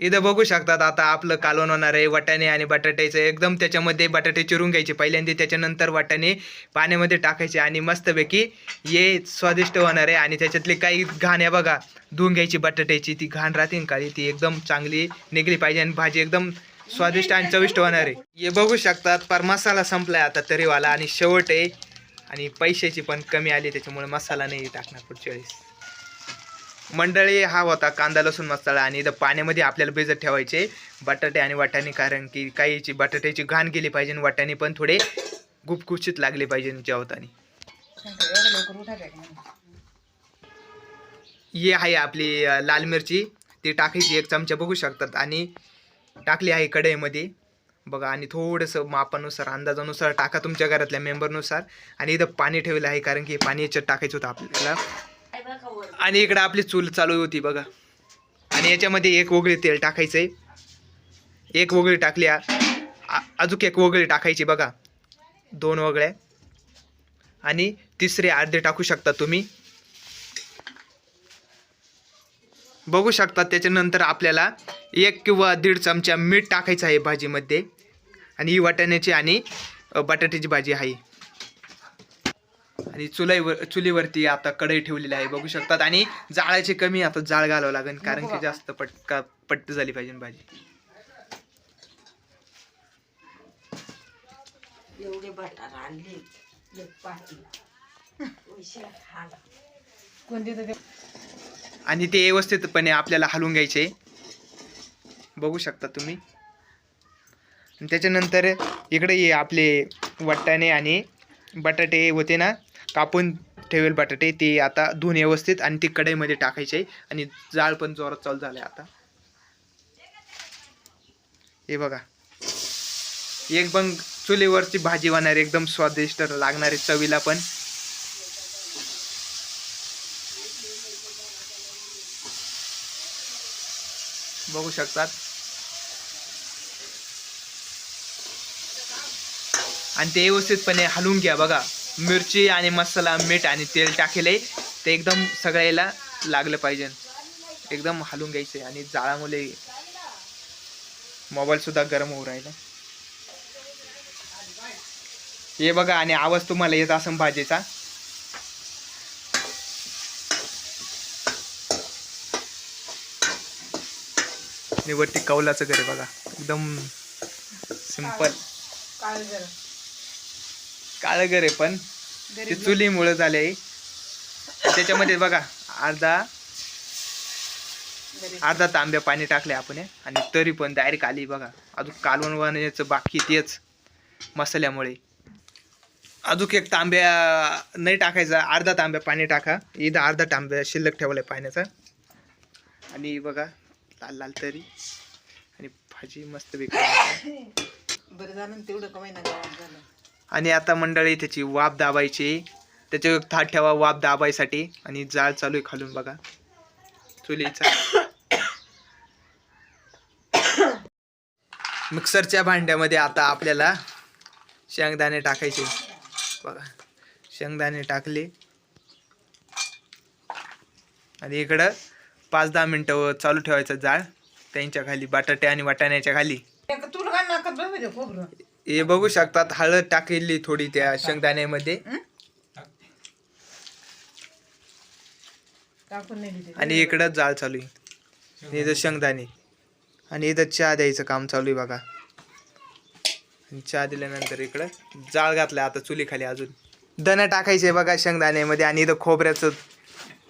इथं बघू शकतात आता आपलं कालवण होणार आहे वाटाणे आणि बटाट्याचं. एकदम त्याच्यामध्ये बटाटे चिरून घ्यायचे. पहिल्यांदा त्याच्यानंतर वाटाणे पाण्यामध्ये टाकायचे आणि मस्तपैकी हे स्वादिष्ट होणार आहे. आणि त्याच्यातली काही घाण आहे बघा धुवून घ्यायची बटाट्याची. ती घाण राहते काळी ती एकदम चांगली निघली पाहिजे आणि भाजी एकदम स्वादिष्ट आणि चविष्ट होणार आहे. हे बघू शकतात पर मसाला संपलाय आता तरीवाला. आणि शेवट आहे आणि पैशाची पण कमी आली त्याच्यामुळे मसाला नाही टाकणार पुढच्या वेळेस. मंडळी हा होता कांदा लसूण मसाला आणि इथं पाण्यामध्ये आपल्याला भिजत ठेवायचे बटाटे आणि वाटाणे कारण की काहीची बटाट्याची घाण गेली पाहिजे आणि वाटाणे पण थोडे गुपगुपचित लागले पाहिजे जेवताना. एवढं आहे ही आहे आपली लाल मिरची. ती टाकायची एक चमचा बघू शकतात. आणि टाकली आहे कढईमध्ये. बघा आणि थोडंसं मापानुसार अंदाजानुसार टाका तुमच्या घरातल्या मेंबरनुसार आणि इथं पाणी ठेवलं आहे कारण की पाणी याच्यात टाकायचं होतं आपल्याला. आणि इकडं आपली चूल चालू होती बघा. आणि याच्यामध्ये एक वगळी तेल टाकायचं आहे एक वगळी टाकली अजून एक वगळी टाकायची बघा. दोन वगळ्या. आणि तिसरे अर्धे टाकू शकता तुम्ही. बघू शकता त्याच्यानंतर आपल्याला एक किंवा दीड चमचा मीठ टाकायचं आहे भाजीमध्ये. आणि ही वाटाण्याची आणि बटाट्याची भाजी आहे. आणि चुलाईवर चुलीवरती आता कढई ठेवलेली आहे बघू शकतात. आणि जाळाची कमी आता जाळ घालावं लागेल कारण की जास्त पटका पट्ट झाली पाहिजे भाजी. एवढे बटार आणले आणि ते व्यवस्थितपणे आपल्याला हलवून घ्यायचे. बघू शकता तुम्ही. आणि त्याच्यानंतर इकडे हे आपले वाटाणे आणि बटाटे होते ना कापून ठेवेल बटाटे ते आता धुवून व्यवस्थित आणि ते कढईमध्ये टाकायचे आणि जाळ पण जोरात चालू झालं आता. हे बघा. एक पण चुलीवरची भाजी बनणारी एकदम स्वादिष्ट लागणारी चवीला पण. बघू शकतात. आणि ते व्यवस्थितपणे हलवून घ्या बघा. मिरची आणि मसाला मीठ आणि तेल टाकेले. ते एकदम सगळ्याला लागलं पाहिजे. एकदम हलून घ्यायचं आणि जाळामुळे मोबाईल सुद्धा गरम होऊ राहिला. हे बघा आणि आवाज तुम्हाला येत असं भाजीचा. वरती कौलाचं घर बघा. एकदम सिंपल काळ जरा काळं घर आहे पण ते चुलीमुळं झाले त्याच्यामध्ये बघा अर्धा अर्धा तांब्या पाणी टाकले आपण. आणि तरी पण डायरेक्ट आली बघा. अजून कालवण वाण्याचं बाकी तेच मसाल्यामुळे. अजून एक तांब्या नाही टाकायचा अर्धा तांब्या पाणी टाका. इथं अर्धा तांब्या शिल्लक ठेवलाय पाण्याचा. आणि बघा लाल लाल तरी. आणि भाजी मस्त वेगळी बरं झालं तेवढं कमाई ना गावात झालं? आणि आता मंडळी त्याची वाफ दाबायची. त्याच्यावर थाट ठेवा वाफ दाबायसाठी. आणि जाळ चालू आहे खालून बघा. चुलीचा मिक्सरच्या भांड्यामध्ये आता आपल्याला शेंगदाणे टाकायचे. बघा. शेंगदाणे टाकले. आणि इकडं पाच दहा मिनटं चालू ठेवायचं जाळ. त्यांच्या खाली बटाटे आणि वाटाण्याच्या खाली. हे बघू शकतात हळद टाकलेली थोडी त्या शेंगदाण्यामध्ये. आणि इकडं जाळ चालू आहे. इथं शेंगदाणे. आणि इथं चहा द्यायचं काम चालू आहे बघा. आणि चहा दिल्यानंतर इकडं जाळ घातलं आता चुलीखाली अजून. दणं टाकायचे बघा शेंगदाण्यामध्ये आणि इथं खोबऱ्याचं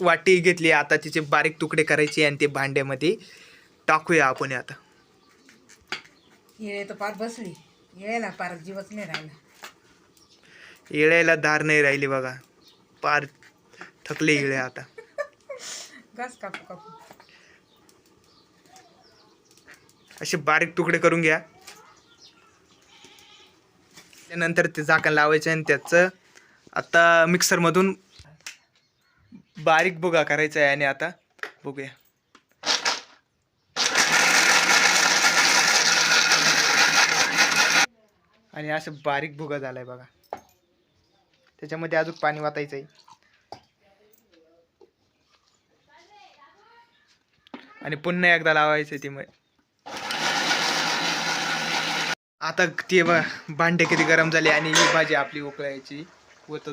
वाटी घेतली. आता तिचे बारीक तुकडे करायचे आणि ते भांड्यामध्ये टाकूया आपण आता. बसली. येळेला पार जीवच नाही राहिला. येळ्याला धार नाही राहिली बघा. पार थकले इळे आता. घास कापू कापू. असे बारीक तुकडे करून घ्या. त्यानंतर ते झाकण लावायचं आणि त्याचं आता मिक्सरमधून बारीक बुगा करायचा आहे आणि आता बघूया. आणि असं बारीक भुगा झालाय बघा. त्याच्यामध्ये अजून पाणी वाचायचं आहे आणि पुन्हा एकदा लावायचं आहे ती आता ते भांडे किती गरम झाले आणि ही भाजी आपली उकळायची. व तो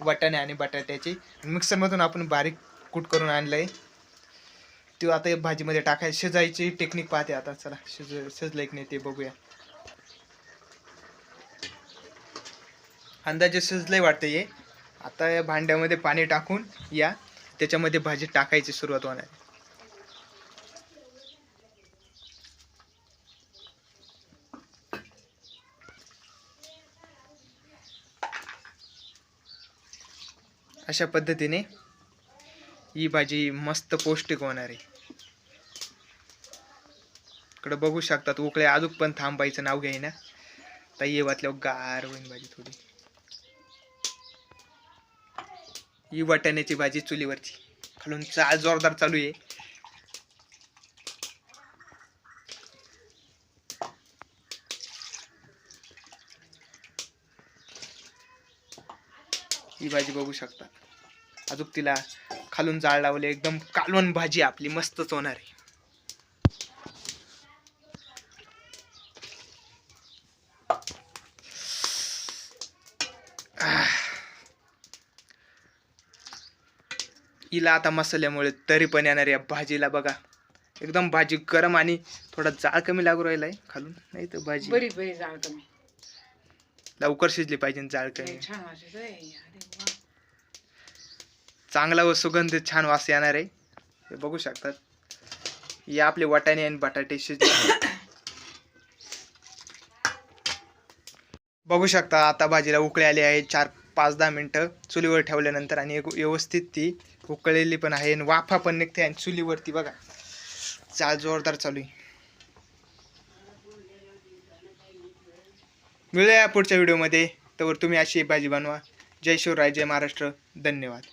वाटाणे आणि बटाट्याची. मिक्सरमधून आपण बारीक कूट करून आणलंय. तो आता भाजीमध्ये टाकायची शिजायची टेक्निक पाहते आता. चला शिज शिजलं की नाही ते बघूया. अंदाजे शिजलंय वाटतं हे. आता या भांड्यामध्ये पाणी टाकून या त्याच्यामध्ये भाजी टाकायची सुरुवात होणार. आहे. अशा पद्धतीने ही भाजी मस्त पौष्टिक होणार आहे. इकडं बघू शकतात उकळे अजून पण थांबायचं नाव घ्यायना ताई ये वाटल्यावर गार होईन भाजी थोडी. ही वाटाण्याची भाजी चुलीवरची. खालून चा जोरदार चालू आहे. ही भाजी बघू शकता. अजून तिला खालून जाळ लावले एकदम कालवण भाजी आपली मस्तच होणार आहे. हिला आता मसाल्यामुळे तरी पण येणार या भाजीला बघा. एकदम भाजी गरम आणि थोडा जाळ कमी लागू राहिलाय खालून. नाही तर भाजी. बरी बरी जाळ कमी. लवकर शिजली पाहिजे जाळ कमी. छान वाटत आहे. चांगला व सुगंध छान वास येणार आहे. हे बघू शकतात. हे आपले वाटाणे आणि बटाटे शिजले. बघू शकता आता भाजीला उकळे आले आहे. चार पाच दहा मिनटं चुलीवर ठेवल्यानंतर आणि एक व्यवस्थित ती उकळलेली पण आहे आणि वाफा पण निघते आणि चुलीवरती बघा. चाल जोरदार चालू आहे. मिळूया पुढच्या व्हिडिओमध्ये तर तुम्ही अशी भाजी बनवा. जय शिवराय जय महाराष्ट्र. धन्यवाद.